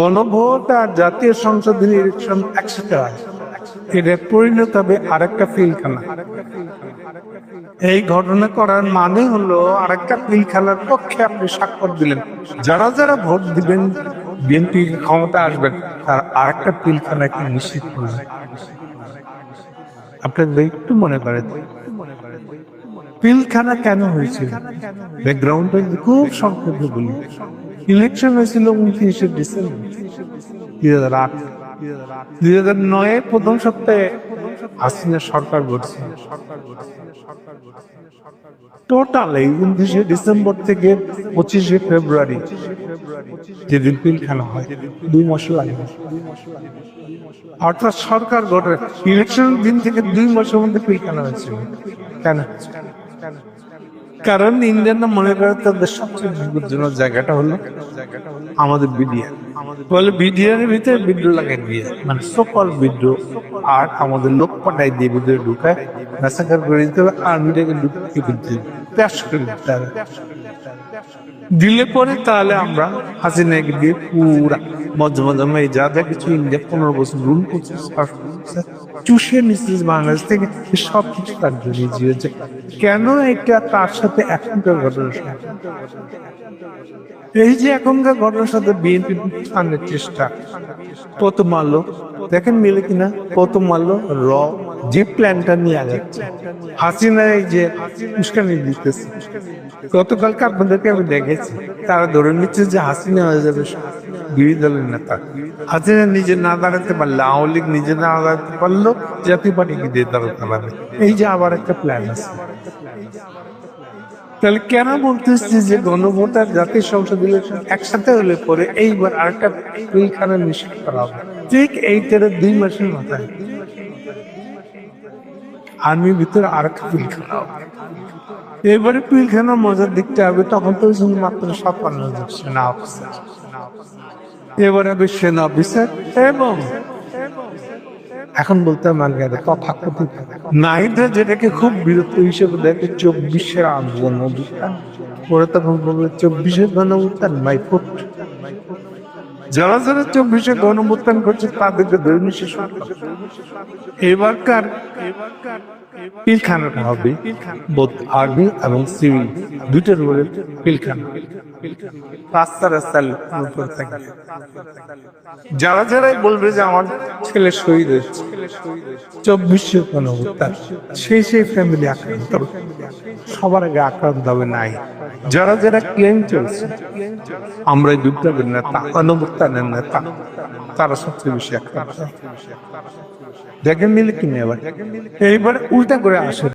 গণভোট আর জাতীয় সংসদের ইলেকশন একসাথে হয়। এটা পরিণত হবে আরেকটা পিলখানা। এই ঘটনা করার মানে হলো আরেকটা পিলখানার পক্ষে আপনি স্বাক্ষর দিলেন। যারা যারা ভোট দিবেন, বিএনপি ক্ষমতা আসবেন তার আরেকটা পিলখানাকে নিশ্চিত করলেন আপনাদের একটু মনে করেন, পিলখানা কেন হয়েছিল? ব্যাকগ্রাউন্ড খুব সংক্ষেপে বলি। ইলেকশন হয়েছিল উনত্রিশে ডিসেম্বর দুই হাজার আট। দুই হাজার নয়ে প্রথম সপ্তাহে হাসিনা সরকার গঠছে টোটাল এই উনত্রিশে ডিসেম্বর থেকে পঁচিশে ফেব্রুয়ারি যেদিন পিলখানা হয়, দুই মাস লাগে। অর্থাৎ সরকার গঠন ইলেকশন দিন থেকে দুই মাসের মধ্যে পিলখানা হয়েছিল। কেন? কারণ ইন্ডিয়ানরা মনে করে তাদের সবচেয়ে বিপজ্জনক জায়গাটা হলো আমাদের বিডিআর। বলে বিডিআর ভিতরে বিদ্রোহ লাগাই দিয়ে মানে সকল বিদ্রোহ আর আমাদের লোক পাঠাই দিয়ে বিদ্রোহ ঢুকায় মেসাকার করে দিতে হবে আর্মিটাকে ঢুকিয়ে দিতে হবে। প্যাস করে দিতে দিলে পরে তাহলে আমরা হাসিনাকে দিয়ে পুরা মধ্যে মধ্যে যা যা কিছু ইন্ডিয়া পনেরো বছর রুল করছে চুষে নিচ্ছে বাংলাদেশ থেকে সব কিছু তার জন্য হয়েছে কেন এটা তার সাথে এখনকার ঘটনার সাথে? এই যে এখনকার ঘটনার সাথে বিএনপি আনার চেষ্টা প্রথম আলো দেখেন মিলে কিনা? প্রথম আলো র যে প্ল্যানটা নিয়ে যাচ্ছে হাসিনা এই যে উস্কানি দিতেছে। গতকালকে আপনাদেরকে আমি দেখেছি তারা ধরে নিচ্ছে যে হাসিনা হয়ে যাবে বিরোধী দলের নেতা। হাসিনা নিজে না দাঁড়াতে পারলে আওয়ামী লীগ নিজে না দাঁড়াতে পারল জাতীয় পার্টিকে দিয়ে দাঁড়াতে পারবে। এই যে আবার একটা প্ল্যান আছে। তাহলে কেন বলতেছি যে গণভোট আর জাতীয় সংসদ ইলেকশন একসাথে হলে পরে এইবার আরেকটা পিলখানা নিষেধ করা হবে? ঠিক এইটার দুই মাসের মাথায়। আর্মির ভিতরে আরেকটা পিলখানা হবে। এবারে পিলখানার মজার দিকটা হবে, তখন তো মাত্র ছাপ্পান্ন জন সেনা অফিসার এবারে হবে সেনা অফিসার এবং এখন বলতে মানে কথা নাইটরা যেটাকে খুব বিরক্ত হিসেবে দেখে, চব্বিশের আন্দোলন ওরা তখন বলবে, চব্বিশের গণ উত্থান মাই ফুট যারা যারা চব্বিশে গণমুত্থান করছে তাদেরকে দৈনিক এবারকার এবারকার হবে এবং উপরে পিলখানা। রাস্তা রাস্তার উপর থাকবে যারা যারাই বলবে যে আমার ছেলে শহীদ হয়েছে, চব্বিশে উত্তার সেই সেই ফ্যামিলি আক্রান্ত। সবার আগে আক্রান্ত হবে নাই। যারা যারা ক্লেম চলছে আমরা বিপ্লবের নেতা অনুবর্তানের নেতা, তারা সবচেয়ে বেশি আক্রান্ত। দেখেন মিলে কিনে এবার এইবার উল্টা করে আসে।